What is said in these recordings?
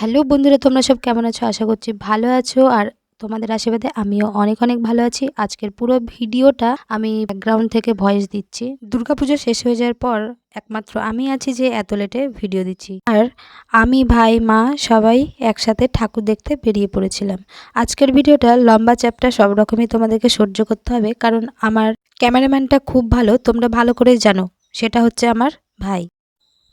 Hello বন্ধুরা, তোমরা সব কেমন আছো? আশা করছি ভালো আছো। আর তোমাদের আশীর্বাদে আমিও অনেক অনেক ভালো আছি। আজকের পুরো ভিডিওটা আমি ব্যাকগ্রাউন্ড থেকে ভয়েস দিচ্ছি। দুর্গাপুজো শেষ হয়ে যাওয়ার পর একমাত্র আমি আছি যে এত লেটে ভিডিও দিচ্ছি। আর আমি, ভাই, মা সবাই একসাথে ঠাকুর দেখতে বেরিয়ে পড়েছিলাম। আজকের ভিডিওটা লম্বা চ্যাপ্টা সব রকমই তোমাদেরকে সহ্য করতে হবে। কারণ আমার ক্যামেরাম্যানটা খুব ভালো, তোমরা ভালো করেই জানো। সেটা হচ্ছে আমার ভাই।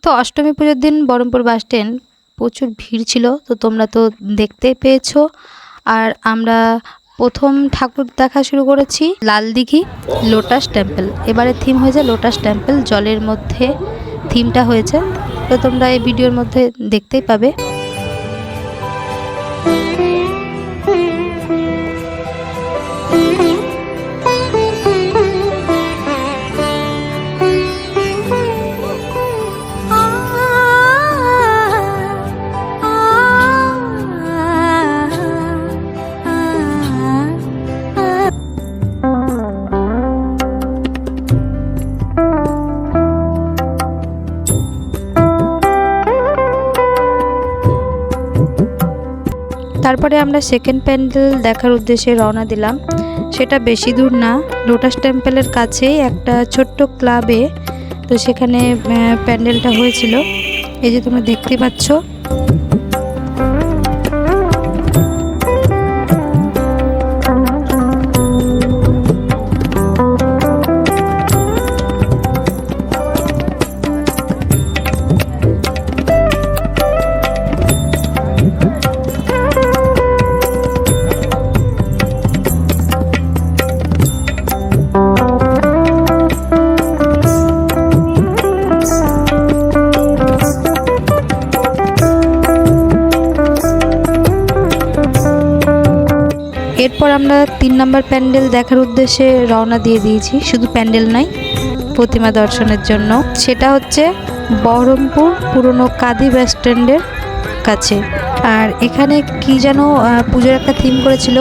তো অষ্টমী পুজোর দিন বহরমপুর বাস স্ট্যান্ড প্রচুর ভিড় ছিল, তো তোমরা তো দেখতে পেয়েছ। আর আমরা প্রথম ঠাকুর দেখা শুরু করেছি লাল দিঘি, লোটাস টেম্পল। এবারে থিম হয়েছে লোটাস টেম্পল, জলের মধ্যে থিমটা হয়েছে। তো তোমরা এই ভিডিওর মধ্যে দেখতেই পাবে। তারপরে আমরা সেকেন্ড প্যান্ডেল দেখার উদ্দেশ্যে রওনা দিলাম। সেটা বেশি দূর না লোটাস টেম্পেলের কাছেই একটা ছোট্ট ক্লাবে তো সেখানে প্যান্ডেলটা হয়েছিল। এই যে তোমরা দেখতে পাচ্ছ এরপর আমরা তিন নম্বর প্যান্ডেল দেখার উদ্দেশ্যে রওনা দিয়ে দিয়েছি। শুধু প্যান্ডেল নয়, প্রতিমা দর্শনের জন্য। সেটা হচ্ছে বহরমপুর পুরনো কাদি বাস স্ট্যান্ডের কাছে। আর এখানে কি যেন পুজোর একটা থিম করেছিল।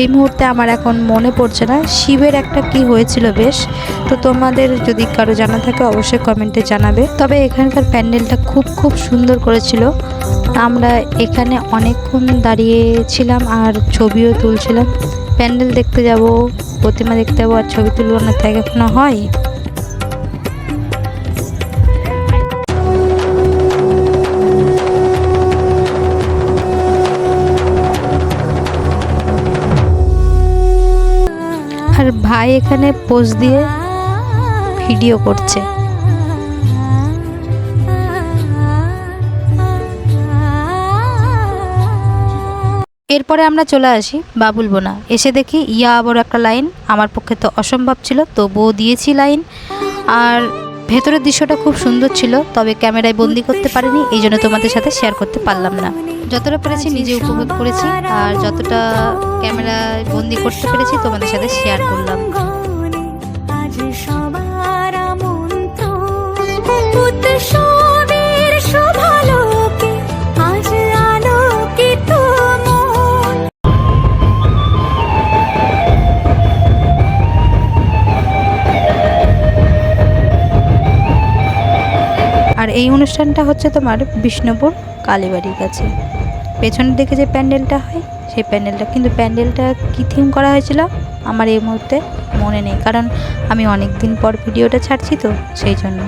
এই মুহূর্তে আমার এখন মনে পড়ছে না। শিবের একটা কি হয়েছিল বেশ। তো তোমাদের যদি কারও জানা থাকে অবশ্যই কমেন্টে জানাবে। তবে এখানকার প্যান্ডেলটা খুব খুব সুন্দর করেছিল। আমরা এখানে অনেকক্ষণ দাঁড়িয়েছিলাম আর ছবিও তুলছিলাম। প্যান্ডেল দেখতে যাব, প্রতিমা দেখতে যাব আর ছবি তুলব না তাই এখনও হয়? আর ভাই এখানে পোজ দিয়ে ভিডিও করছে। এরপরে আমরা চলে আসি বাবুল বোনা। এসে দেখি, ইয়া আবার একটা লাইন আমার পক্ষে তো অসম্ভব ছিল, তবুও দিয়েছি লাইন আর ভেতরের দৃশ্যটা খুব সুন্দর ছিল, তবে ক্যামেরায় বন্দি করতে পারিনি, এই জন্য তোমাদের সাথে শেয়ার করতে পারলাম না। যতটা পেরেছি নিজে উপভোগ করেছি, আর যতটা ক্যামেরায় বন্দি করতে পেরেছি তোমাদের সাথে শেয়ার করলাম। এই অনুষ্ঠানটা হচ্ছে তোমার বিষ্ণুপুর কালীবাড়ির কাছে। পেছনের দিকে যে প্যান্ডেলটা হয়, সেই প্যান্ডেলটা, কিন্তু প্যান্ডেলটা কী থিম করা হয়েছিল? আমার এই মুহূর্তে মনে নেই, কারণ আমি অনেক দিন পর ভিডিওটা ছাড়ছি তো, সেই জন্য।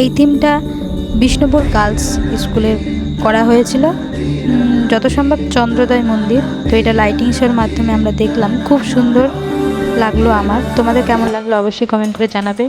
এই থিমটা বিষ্ণুপুর গার্লস স্কুলে করা হয়েছিল। যত সম্ভব চন্দ্রোদয় মন্দির। তো এটা লাইটিং শোর মাধ্যমে আমরা দেখলাম। খুব সুন্দর লাগল আমার। তোমাদের কেমন লাগল অবশ্যই কমেন্ট করে জানাবে।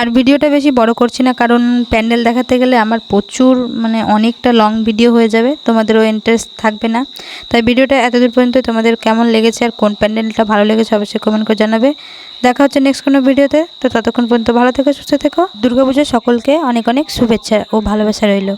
আর ভিডিওটা বেশি বড় করছি না, কারণ প্যান্ডেল দেখাতে গেলে আমার প্রচুর মানে অনেকটা লং ভিডিও হয়ে যাবে তোমাদেরও ইন্টারেস্ট থাকবে না। তাই ভিডিওটা এতদূর পর্যন্ত তোমাদের কেমন লেগেছে আর কোন প্যান্ডেলটা ভালো লেগেছে অবশ্যই কমেন্ট করে জানাবে। দেখা হচ্ছে নেক্সট কোনো ভিডিওতে তো ততক্ষণ পর্যন্ত ভালো থেকো, সুস্থ থেকো। দুর্গাপুজোর সকলকে অনেক অনেক শুভেচ্ছা ও ভালোবাসা রইল।